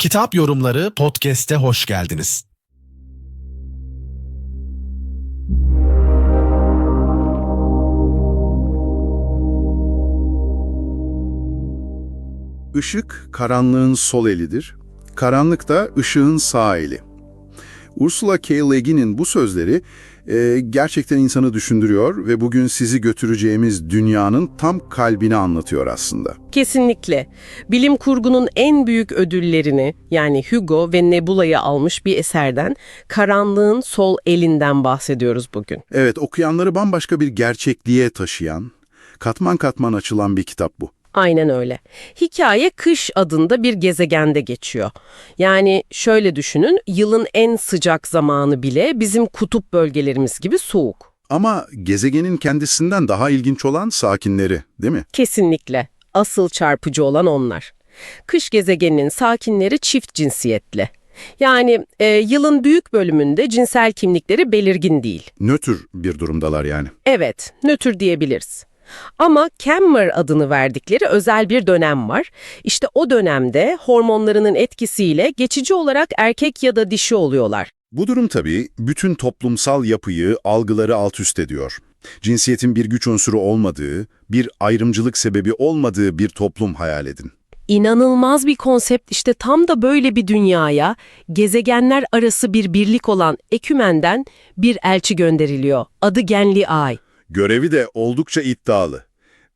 Kitap Yorumları Podcast'e hoş geldiniz. Işık karanlığın sol elidir, karanlık da ışığın sağ eli. Ursula K. Le Guin'in bu sözleri e, gerçekten insanı düşündürüyor ve bugün sizi götüreceğimiz dünyanın tam kalbini anlatıyor aslında. Kesinlikle. Bilim kurgunun en büyük ödüllerini yani Hugo ve Nebula'yı almış bir eserden Karanlığın Sol Elinden bahsediyoruz bugün. Evet, okuyanları bambaşka bir gerçekliğe taşıyan, katman katman açılan bir kitap bu. Aynen öyle. Hikaye Kış adında bir gezegende geçiyor. Yani şöyle düşünün, yılın en sıcak zamanı bile bizim kutup bölgelerimiz gibi soğuk. Ama gezegenin kendisinden daha ilginç olan sakinleri, değil mi? Kesinlikle. Asıl çarpıcı olan onlar. Kış gezegeninin sakinleri çift cinsiyetli. Yani e, yılın büyük bölümünde cinsel kimlikleri belirgin değil. Nötr bir durumdalar yani. Evet, nötr diyebiliriz. Ama Cammer adını verdikleri özel bir dönem var. İşte o dönemde hormonlarının etkisiyle geçici olarak erkek ya da dişi oluyorlar. Bu durum tabii bütün toplumsal yapıyı, algıları alt üst ediyor. Cinsiyetin bir güç unsuru olmadığı, bir ayrımcılık sebebi olmadığı bir toplum hayal edin. İnanılmaz bir konsept işte tam da böyle bir dünyaya gezegenler arası bir birlik olan Ekümen'den bir elçi gönderiliyor. Adı Genli Ay. Görevi de oldukça iddialı.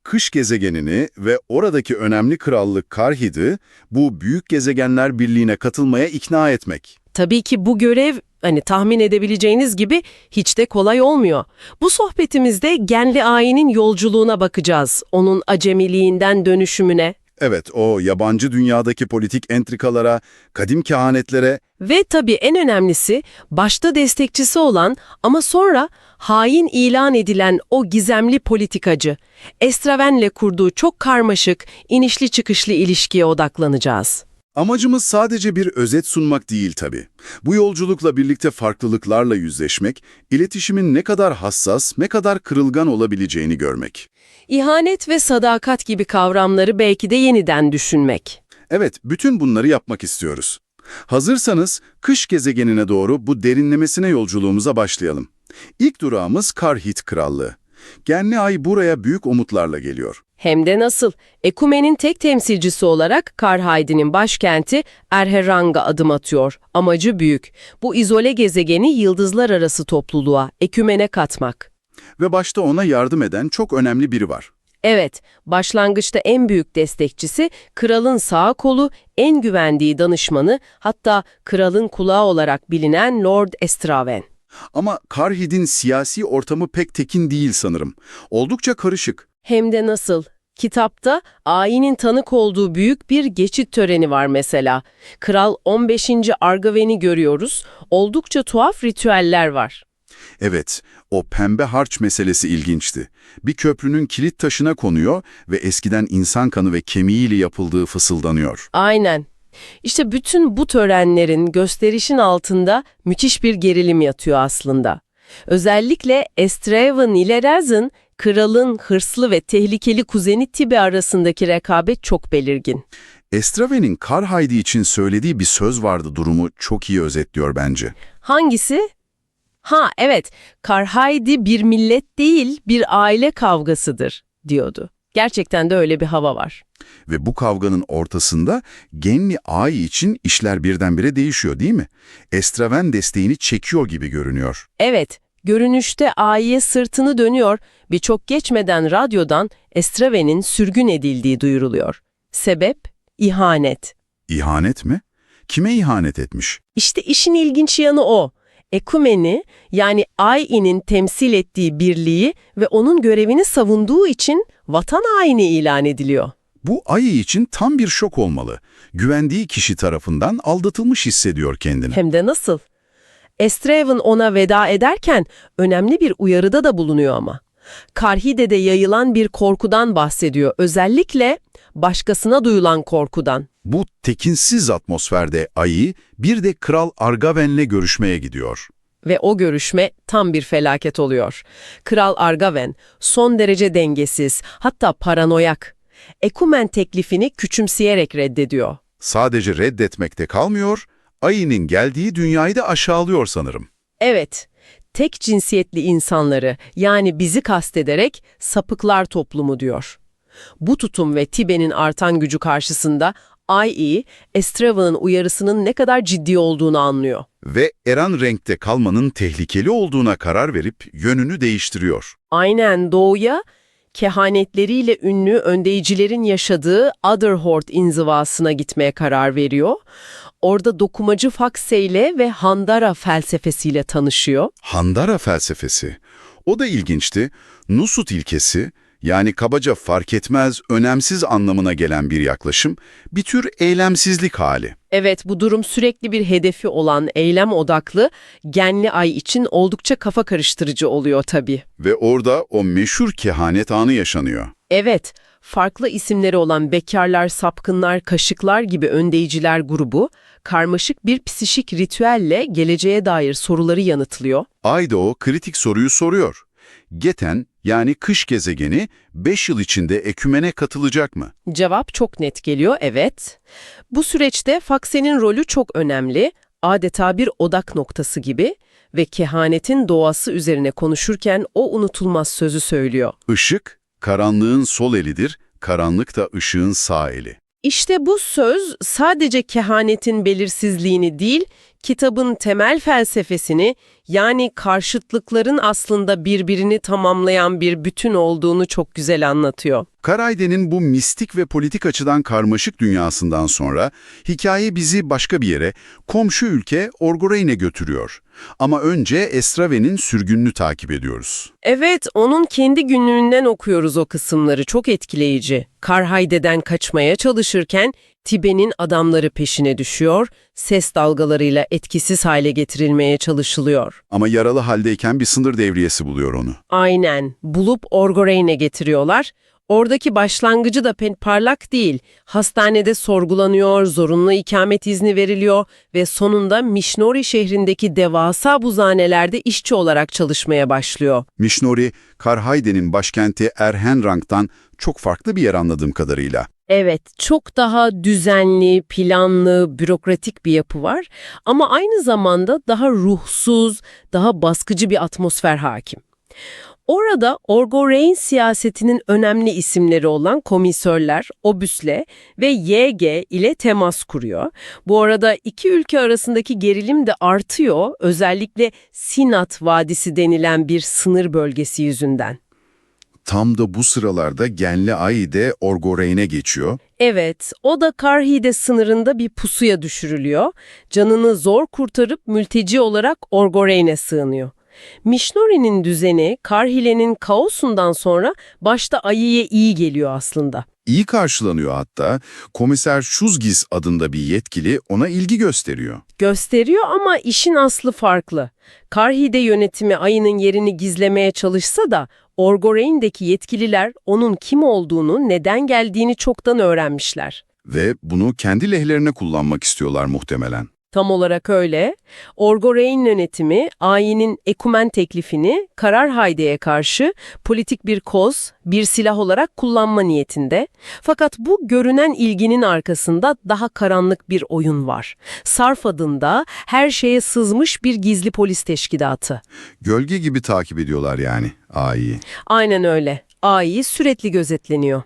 Kış gezegenini ve oradaki önemli krallık Karhid'i bu büyük gezegenler birliğine katılmaya ikna etmek. Tabii ki bu görev hani tahmin edebileceğiniz gibi hiç de kolay olmuyor. Bu sohbetimizde Genli Ay'nin yolculuğuna bakacağız. Onun acemiliğinden dönüşümüne Evet, o yabancı dünyadaki politik entrikalara, kadim kehanetlere ve tabii en önemlisi başta destekçisi olan ama sonra hain ilan edilen o gizemli politikacı Estraven'le kurduğu çok karmaşık, inişli çıkışlı ilişkiye odaklanacağız. Amacımız sadece bir özet sunmak değil tabii. Bu yolculukla birlikte farklılıklarla yüzleşmek, iletişimin ne kadar hassas, ne kadar kırılgan olabileceğini görmek. İhanet ve sadakat gibi kavramları belki de yeniden düşünmek. Evet, bütün bunları yapmak istiyoruz. Hazırsanız kış gezegenine doğru bu derinlemesine yolculuğumuza başlayalım. İlk durağımız Karhit Krallığı. Genli Ay buraya büyük umutlarla geliyor. Hem de nasıl? Ekumen'in tek temsilcisi olarak Karhaydi'nin başkenti Erherang'a adım atıyor. Amacı büyük. Bu izole gezegeni yıldızlar arası topluluğa, Ekümen'e katmak. Ve başta ona yardım eden çok önemli biri var. Evet, başlangıçta en büyük destekçisi, kralın sağ kolu, en güvendiği danışmanı, hatta kralın kulağı olarak bilinen Lord Estraven. Ama Karhid'in siyasi ortamı pek tekin değil sanırım. Oldukça karışık. Hem de nasıl? Kitapta ayinin tanık olduğu büyük bir geçit töreni var mesela. Kral 15. Argaven'i görüyoruz. Oldukça tuhaf ritüeller var. Evet, o pembe harç meselesi ilginçti. Bir köprünün kilit taşına konuyor ve eskiden insan kanı ve kemiğiyle yapıldığı fısıldanıyor. Aynen. İşte bütün bu törenlerin gösterişin altında müthiş bir gerilim yatıyor aslında. Özellikle Estrevan ile Razin, kralın hırslı ve tehlikeli kuzeni Tibe arasındaki rekabet çok belirgin. Estraven'in Karhaydi için söylediği bir söz vardı durumu çok iyi özetliyor bence. Hangisi? Ha evet, Karhaydi bir millet değil bir aile kavgasıdır diyordu. Gerçekten de öyle bir hava var. Ve bu kavganın ortasında Genli Ay için işler birdenbire değişiyor değil mi? Estraven desteğini çekiyor gibi görünüyor. Evet, görünüşte Ay'ye sırtını dönüyor, birçok geçmeden radyodan Estraven'in sürgün edildiği duyuruluyor. Sebep? İhanet. İhanet mi? Kime ihanet etmiş? İşte işin ilginç yanı o. Ekumeni yani Ay'inin temsil ettiği birliği ve onun görevini savunduğu için vatan haini ilan ediliyor. Bu Ay için tam bir şok olmalı. Güvendiği kişi tarafından aldatılmış hissediyor kendini. Hem de nasıl? Estraven ona veda ederken önemli bir uyarıda da bulunuyor ama. Karhide'de yayılan bir korkudan bahsediyor. Özellikle başkasına duyulan korkudan. Bu tekinsiz atmosferde Ayı bir de Kral Argaven'le görüşmeye gidiyor. Ve o görüşme tam bir felaket oluyor. Kral Argaven son derece dengesiz, hatta paranoyak. Ekumen teklifini küçümseyerek reddediyor. Sadece reddetmekte kalmıyor, ayının geldiği dünyayı da aşağılıyor sanırım. Evet, tek cinsiyetli insanları yani bizi kastederek sapıklar toplumu diyor. Bu tutum ve Tibe'nin artan gücü karşısında IE, Estrava'nın uyarısının ne kadar ciddi olduğunu anlıyor. Ve Eran renkte kalmanın tehlikeli olduğuna karar verip yönünü değiştiriyor. Aynen doğuya, kehanetleriyle ünlü öndeyicilerin yaşadığı Otherhort inzivasına gitmeye karar veriyor. Orada dokumacı Fakseyle ve Handara felsefesiyle tanışıyor. Handara felsefesi. O da ilginçti. Nusut ilkesi, yani kabaca fark etmez, önemsiz anlamına gelen bir yaklaşım, bir tür eylemsizlik hali. Evet, bu durum sürekli bir hedefi olan eylem odaklı genli ay için oldukça kafa karıştırıcı oluyor tabii. Ve orada o meşhur kehanet anı yaşanıyor. Evet, farklı isimleri olan bekarlar, sapkınlar, kaşıklar gibi öndeyiciler grubu, karmaşık bir psişik ritüelle geleceğe dair soruları yanıtlıyor. Ay da o kritik soruyu soruyor. Geten, yani kış gezegeni 5 yıl içinde ekümene katılacak mı? Cevap çok net geliyor, evet. Bu süreçte Fakse'nin rolü çok önemli, adeta bir odak noktası gibi ve kehanetin doğası üzerine konuşurken o unutulmaz sözü söylüyor. Işık, karanlığın sol elidir, karanlık da ışığın sağ eli. İşte bu söz sadece kehanetin belirsizliğini değil, kitabın temel felsefesini yani karşıtlıkların aslında birbirini tamamlayan bir bütün olduğunu çok güzel anlatıyor. Karayde'nin bu mistik ve politik açıdan karmaşık dünyasından sonra hikaye bizi başka bir yere, komşu ülke Orgoreyn'e götürüyor. Ama önce Estraven'in sürgününü takip ediyoruz. Evet, onun kendi günlüğünden okuyoruz o kısımları. Çok etkileyici. Karhayde'den kaçmaya çalışırken Tibe'nin adamları peşine düşüyor, ses dalgalarıyla etkisiz hale getirilmeye çalışılıyor. Ama yaralı haldeyken bir sınır devriyesi buluyor onu. Aynen, bulup Orgoreyn'e getiriyorlar. Oradaki başlangıcı da parlak değil. Hastanede sorgulanıyor, zorunlu ikamet izni veriliyor ve sonunda Mişnori şehrindeki devasa buzhanelerde işçi olarak çalışmaya başlıyor. Mişnori, Karhayde'nin başkenti Erhenrang'dan çok farklı bir yer anladığım kadarıyla. Evet, çok daha düzenli, planlı, bürokratik bir yapı var ama aynı zamanda daha ruhsuz, daha baskıcı bir atmosfer hakim. Orada Orgoreyn siyasetinin önemli isimleri olan komisörler Obüsle ve YG ile temas kuruyor. Bu arada iki ülke arasındaki gerilim de artıyor, özellikle Sinat Vadisi denilen bir sınır bölgesi yüzünden. Tam da bu sıralarda Genli Ay de Orgoreyn'e geçiyor. Evet, o da Karhide sınırında bir pusuya düşürülüyor. Canını zor kurtarıp mülteci olarak Orgoreyn'e sığınıyor. Mişnori'nin düzeni Karhile'nin kaosundan sonra başta Ayı'ya iyi geliyor aslında. İyi karşılanıyor hatta. Komiser Şuzgiz adında bir yetkili ona ilgi gösteriyor. Gösteriyor ama işin aslı farklı. Karhide yönetimi Ayı'nın yerini gizlemeye çalışsa da Orgoreyn'deki yetkililer onun kim olduğunu, neden geldiğini çoktan öğrenmişler. Ve bunu kendi lehlerine kullanmak istiyorlar muhtemelen. Tam olarak öyle. Orgoreyn yönetimi ayinin ekumen teklifini Karar Hayde'ye karşı politik bir koz, bir silah olarak kullanma niyetinde. Fakat bu görünen ilginin arkasında daha karanlık bir oyun var. Sarf adında her şeye sızmış bir gizli polis teşkilatı. Gölge gibi takip ediyorlar yani Ay'ı. Aynen öyle. AI sürekli gözetleniyor.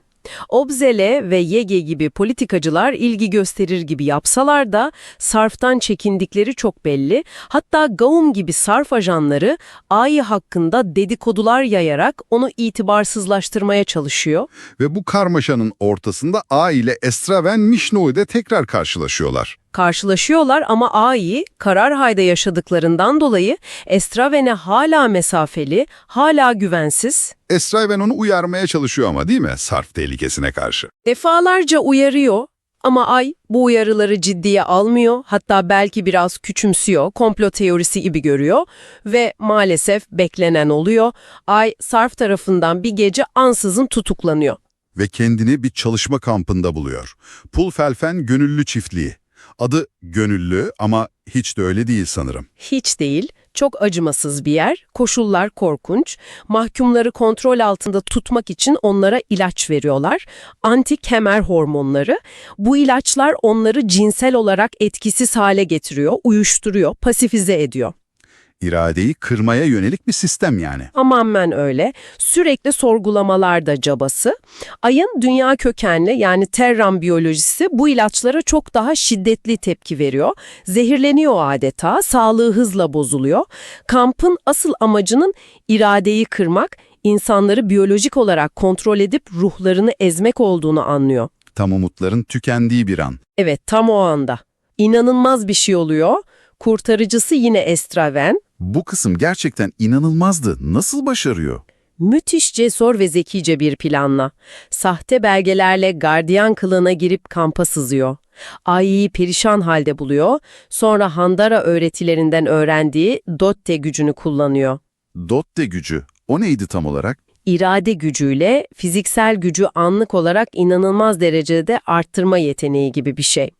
Obzele ve Yege gibi politikacılar ilgi gösterir gibi yapsalar da sarftan çekindikleri çok belli. Hatta Gaum gibi sarf ajanları AI hakkında dedikodular yayarak onu itibarsızlaştırmaya çalışıyor. Ve bu karmaşanın ortasında A ile Estraven Mişno'da tekrar karşılaşıyorlar. Karşılaşıyorlar ama AI karar hayda yaşadıklarından dolayı Estraven'e hala mesafeli, hala güvensiz. Estraven onu uyarmaya çalışıyor ama değil mi? Sarf tehlikesine karşı. Defalarca uyarıyor ama Ay bu uyarıları ciddiye almıyor, hatta belki biraz küçümsüyor, komplo teorisi gibi görüyor ve maalesef beklenen oluyor. Ay Sarf tarafından bir gece ansızın tutuklanıyor. Ve kendini bir çalışma kampında buluyor. Pulfelfen Gönüllü Çiftliği. Adı Gönüllü ama hiç de öyle değil sanırım. Hiç değil, Çok acımasız bir yer, koşullar korkunç, mahkumları kontrol altında tutmak için onlara ilaç veriyorlar. Anti-kemer hormonları. Bu ilaçlar onları cinsel olarak etkisiz hale getiriyor, uyuşturuyor, pasifize ediyor. İradeyi kırmaya yönelik bir sistem yani. Amanmen öyle. Sürekli sorgulamalar da cabası. Ayın dünya kökenli yani terram biyolojisi bu ilaçlara çok daha şiddetli tepki veriyor. Zehirleniyor adeta, sağlığı hızla bozuluyor. Kampın asıl amacının iradeyi kırmak, insanları biyolojik olarak kontrol edip ruhlarını ezmek olduğunu anlıyor. Tam umutların tükendiği bir an. Evet, tam o anda. İnanılmaz bir şey oluyor. Kurtarıcısı yine Estraven. Bu kısım gerçekten inanılmazdı. Nasıl başarıyor? Müthiş cesur ve zekice bir planla. Sahte belgelerle gardiyan kılığına girip kampa sızıyor. Ai'yi perişan halde buluyor, sonra Handara öğretilerinden öğrendiği Dotte gücünü kullanıyor. Dotte gücü. O neydi tam olarak? İrade gücüyle fiziksel gücü anlık olarak inanılmaz derecede arttırma yeteneği gibi bir şey.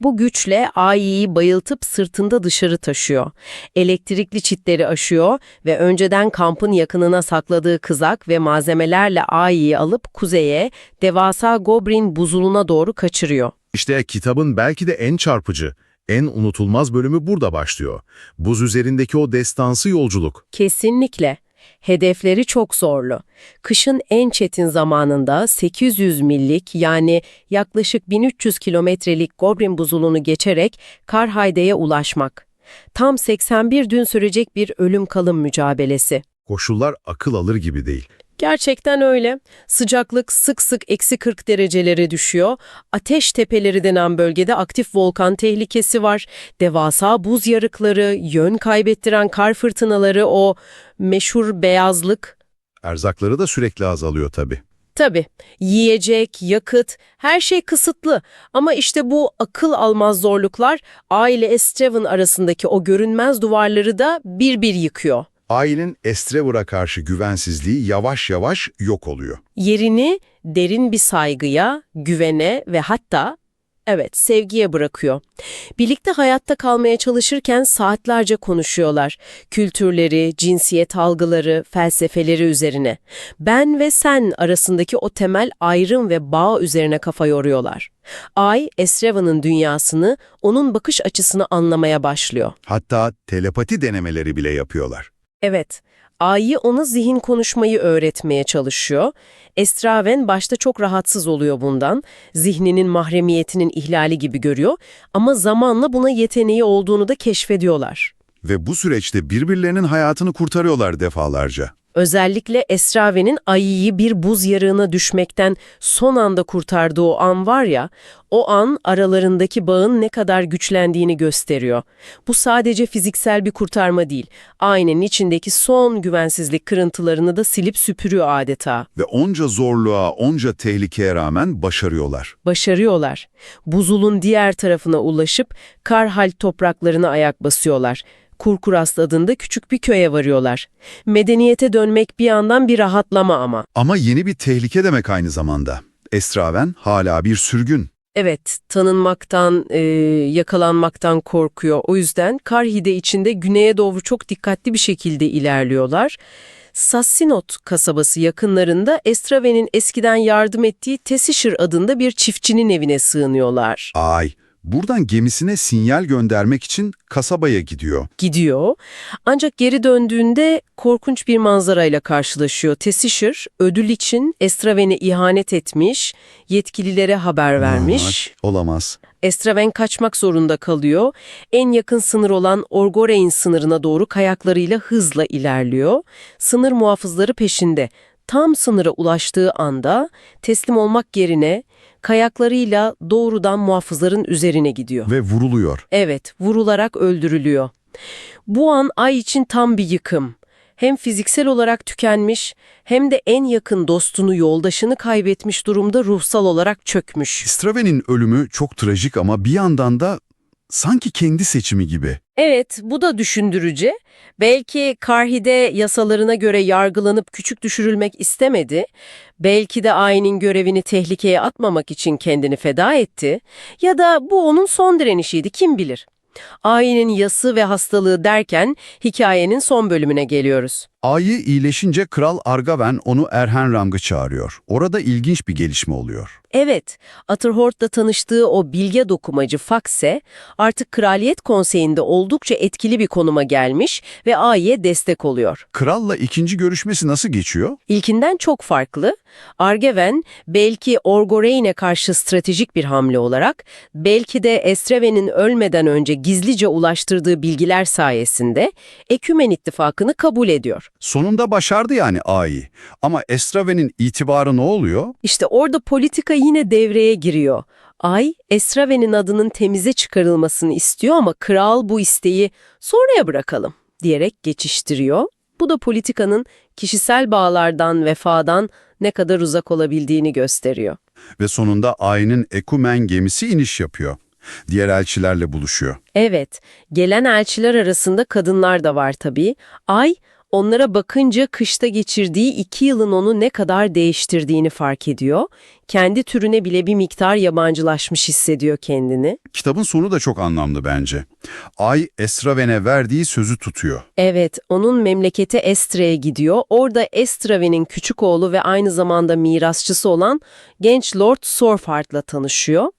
Bu güçle Ai'yi bayıltıp sırtında dışarı taşıyor. Elektrikli çitleri aşıyor ve önceden kampın yakınına sakladığı kızak ve malzemelerle Ai'yi alıp kuzeye, devasa Gobrin buzuluna doğru kaçırıyor. İşte kitabın belki de en çarpıcı, en unutulmaz bölümü burada başlıyor. Buz üzerindeki o destansı yolculuk. Kesinlikle. Hedefleri çok zorlu. Kışın en çetin zamanında 800 millik yani yaklaşık 1300 kilometrelik Gobrin buzulunu geçerek Karhayde'ye ulaşmak. Tam 81 gün sürecek bir ölüm kalım mücadelesi. Koşullar akıl alır gibi değil. Gerçekten öyle. Sıcaklık sık sık eksi 40 derecelere düşüyor. Ateş tepeleri denen bölgede aktif volkan tehlikesi var. Devasa buz yarıkları, yön kaybettiren kar fırtınaları, o meşhur beyazlık. Erzakları da sürekli azalıyor tabii. Tabii yiyecek, yakıt, her şey kısıtlı. Ama işte bu akıl almaz zorluklar aile Estreven arasındaki o görünmez duvarları da bir bir yıkıyor. Ailenin Estrevor'a karşı güvensizliği yavaş yavaş yok oluyor. yerini derin bir saygıya, güvene ve hatta evet sevgiye bırakıyor. Birlikte hayatta kalmaya çalışırken saatlerce konuşuyorlar. Kültürleri, cinsiyet algıları, felsefeleri üzerine. Ben ve sen arasındaki o temel ayrım ve bağ üzerine kafa yoruyorlar. Ay, Esreva'nın dünyasını, onun bakış açısını anlamaya başlıyor. Hatta telepati denemeleri bile yapıyorlar. Evet, Ayı ona zihin konuşmayı öğretmeye çalışıyor. Estraven başta çok rahatsız oluyor bundan. Zihninin mahremiyetinin ihlali gibi görüyor ama zamanla buna yeteneği olduğunu da keşfediyorlar. Ve bu süreçte birbirlerinin hayatını kurtarıyorlar defalarca. Özellikle Esraven'in Ayı'yı bir buz yarığına düşmekten son anda kurtardığı o an var ya, o an aralarındaki bağın ne kadar güçlendiğini gösteriyor. Bu sadece fiziksel bir kurtarma değil, aynenin içindeki son güvensizlik kırıntılarını da silip süpürüyor adeta. Ve onca zorluğa, onca tehlikeye rağmen başarıyorlar. Başarıyorlar. Buzulun diğer tarafına ulaşıp Karhal topraklarına ayak basıyorlar. Kurkurast adında küçük bir köye varıyorlar. Medeniyete dönmek bir yandan bir rahatlama ama. Ama yeni bir tehlike demek aynı zamanda. Esraven hala bir sürgün. Evet, tanınmaktan, e, yakalanmaktan korkuyor. O yüzden Karhide içinde güneye doğru çok dikkatli bir şekilde ilerliyorlar. Sassinot kasabası yakınlarında Estraven'in eskiden yardım ettiği Tesişir adında bir çiftçinin evine sığınıyorlar. Ay, buradan gemisine sinyal göndermek için kasabaya gidiyor. gidiyor. Ancak geri döndüğünde korkunç bir manzarayla karşılaşıyor. Tesişir ödül için Estraven'e ihanet etmiş, yetkililere haber vermiş. Ay, olamaz. Estraven kaçmak zorunda kalıyor. En yakın sınır olan Orgoreyn sınırına doğru kayaklarıyla hızla ilerliyor. Sınır muhafızları peşinde. Tam sınıra ulaştığı anda teslim olmak yerine kayaklarıyla doğrudan muhafızların üzerine gidiyor. Ve vuruluyor. Evet, vurularak öldürülüyor. Bu an Ay için tam bir yıkım. Hem fiziksel olarak tükenmiş hem de en yakın dostunu, yoldaşını kaybetmiş durumda ruhsal olarak çökmüş. Straven'in ölümü çok trajik ama bir yandan da sanki kendi seçimi gibi. Evet, bu da düşündürücü. Belki Karhide yasalarına göre yargılanıp küçük düşürülmek istemedi. Belki de ayinin görevini tehlikeye atmamak için kendini feda etti. Ya da bu onun son direnişiydi, kim bilir. Ayinin yası ve hastalığı derken hikayenin son bölümüne geliyoruz. Ayı iyileşince Kral Argaven onu Erhenramg'ı çağırıyor. Orada ilginç bir gelişme oluyor. Evet, Atterhort'la tanıştığı o bilge dokumacı Fakse artık Kraliyet Konseyi'nde oldukça etkili bir konuma gelmiş ve Ay'ye destek oluyor. Kralla ikinci görüşmesi nasıl geçiyor? İlkinden çok farklı. Argeven belki Orgoreyn'e karşı stratejik bir hamle olarak, belki de Estreven'in ölmeden önce gizlice ulaştırdığı bilgiler sayesinde Ekümen ittifakını kabul ediyor. Sonunda başardı yani Ayı. Ama Estraven'in itibarı ne oluyor? İşte orada politika yine devreye giriyor. Ay, Esraven'in adının temize çıkarılmasını istiyor ama kral bu isteği sonraya bırakalım diyerek geçiştiriyor. Bu da politikanın kişisel bağlardan, vefadan ne kadar uzak olabildiğini gösteriyor. Ve sonunda Ayı'nın Ekumen gemisi iniş yapıyor. Diğer elçilerle buluşuyor. Evet, gelen elçiler arasında kadınlar da var tabii. Ay, onlara bakınca kışta geçirdiği iki yılın onu ne kadar değiştirdiğini fark ediyor. Kendi türüne bile bir miktar yabancılaşmış hissediyor kendini. Kitabın sonu da çok anlamlı bence. Ay Estraven'e verdiği sözü tutuyor. Evet, onun memleketi Estre'ye gidiyor. Orada Estraven'in küçük oğlu ve aynı zamanda mirasçısı olan genç Lord Sorfard'la tanışıyor.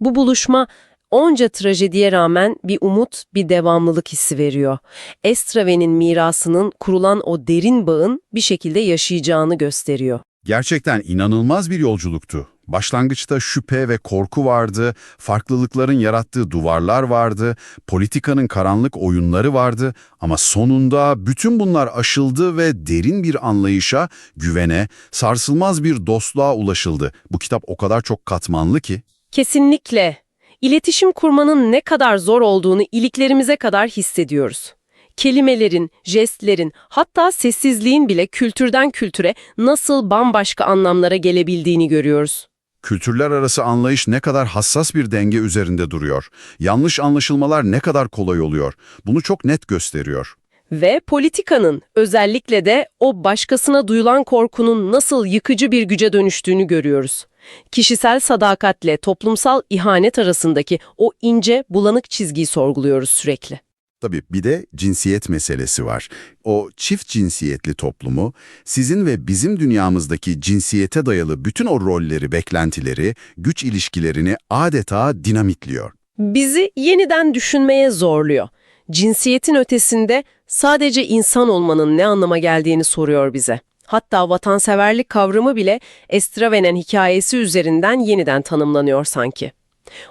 Bu buluşma onca trajediye rağmen bir umut, bir devamlılık hissi veriyor. Estraven'in mirasının kurulan o derin bağın bir şekilde yaşayacağını gösteriyor. Gerçekten inanılmaz bir yolculuktu. Başlangıçta şüphe ve korku vardı, farklılıkların yarattığı duvarlar vardı, politikanın karanlık oyunları vardı ama sonunda bütün bunlar aşıldı ve derin bir anlayışa, güvene, sarsılmaz bir dostluğa ulaşıldı. Bu kitap o kadar çok katmanlı ki. Kesinlikle. İletişim kurmanın ne kadar zor olduğunu iliklerimize kadar hissediyoruz. Kelimelerin, jestlerin, hatta sessizliğin bile kültürden kültüre nasıl bambaşka anlamlara gelebildiğini görüyoruz. Kültürler arası anlayış ne kadar hassas bir denge üzerinde duruyor. Yanlış anlaşılmalar ne kadar kolay oluyor. Bunu çok net gösteriyor. Ve politikanın, özellikle de o başkasına duyulan korkunun nasıl yıkıcı bir güce dönüştüğünü görüyoruz. Kişisel sadakatle toplumsal ihanet arasındaki o ince, bulanık çizgiyi sorguluyoruz sürekli. Tabii bir de cinsiyet meselesi var. O çift cinsiyetli toplumu, sizin ve bizim dünyamızdaki cinsiyete dayalı bütün o rolleri, beklentileri, güç ilişkilerini adeta dinamitliyor. Bizi yeniden düşünmeye zorluyor. Cinsiyetin ötesinde sadece insan olmanın ne anlama geldiğini soruyor bize. Hatta vatanseverlik kavramı bile Estraven'in hikayesi üzerinden yeniden tanımlanıyor sanki.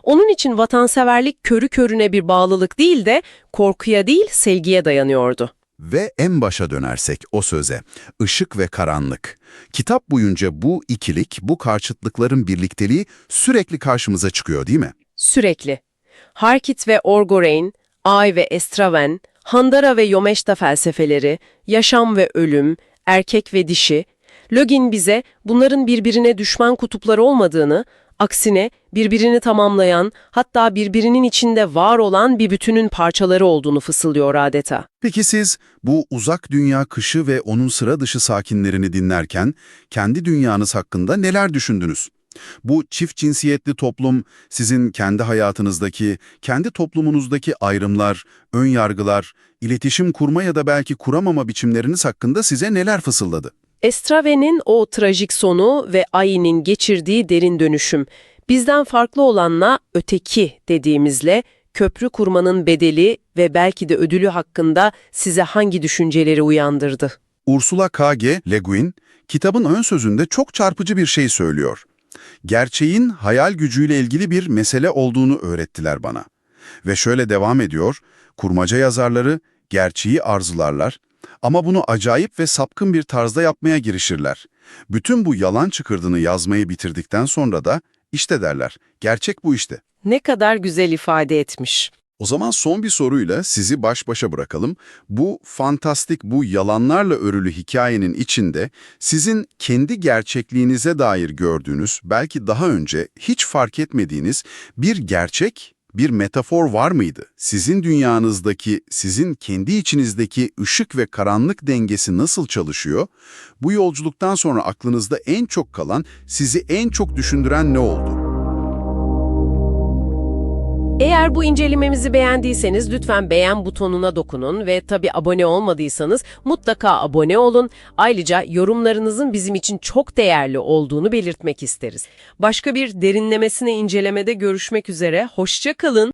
Onun için vatanseverlik körü körüne bir bağlılık değil de korkuya değil sevgiye dayanıyordu. Ve en başa dönersek o söze, ışık ve karanlık. Kitap boyunca bu ikilik, bu karşıtlıkların birlikteliği sürekli karşımıza çıkıyor değil mi? Sürekli. Harkit ve Orgoreyn, Ay ve Estraven, Handara ve Yomeşta felsefeleri, yaşam ve ölüm, erkek ve dişi, Login bize bunların birbirine düşman kutupları olmadığını, aksine birbirini tamamlayan, hatta birbirinin içinde var olan bir bütünün parçaları olduğunu fısıldıyor adeta. Peki siz bu uzak dünya kışı ve onun sıra dışı sakinlerini dinlerken kendi dünyanız hakkında neler düşündünüz? Bu çift cinsiyetli toplum sizin kendi hayatınızdaki, kendi toplumunuzdaki ayrımlar, ön yargılar, iletişim kurma ya da belki kuramama biçimleriniz hakkında size neler fısıldadı? Estraven'in o trajik sonu ve Ay'nin geçirdiği derin dönüşüm, bizden farklı olanla öteki dediğimizle köprü kurmanın bedeli ve belki de ödülü hakkında size hangi düşünceleri uyandırdı? Ursula K. G. Le Guin, kitabın ön sözünde çok çarpıcı bir şey söylüyor. Gerçeğin hayal gücüyle ilgili bir mesele olduğunu öğrettiler bana. Ve şöyle devam ediyor, kurmaca yazarları gerçeği arzularlar ama bunu acayip ve sapkın bir tarzda yapmaya girişirler. Bütün bu yalan çıkırdığını yazmayı bitirdikten sonra da işte derler, gerçek bu işte. Ne kadar güzel ifade etmiş. O zaman son bir soruyla sizi baş başa bırakalım. Bu fantastik, bu yalanlarla örülü hikayenin içinde sizin kendi gerçekliğinize dair gördüğünüz, belki daha önce hiç fark etmediğiniz bir gerçek, bir metafor var mıydı? Sizin dünyanızdaki, sizin kendi içinizdeki ışık ve karanlık dengesi nasıl çalışıyor? Bu yolculuktan sonra aklınızda en çok kalan, sizi en çok düşündüren ne oldu? Eğer bu incelememizi beğendiyseniz lütfen beğen butonuna dokunun ve tabi abone olmadıysanız mutlaka abone olun. Ayrıca yorumlarınızın bizim için çok değerli olduğunu belirtmek isteriz. Başka bir derinlemesine incelemede görüşmek üzere, hoşça kalın.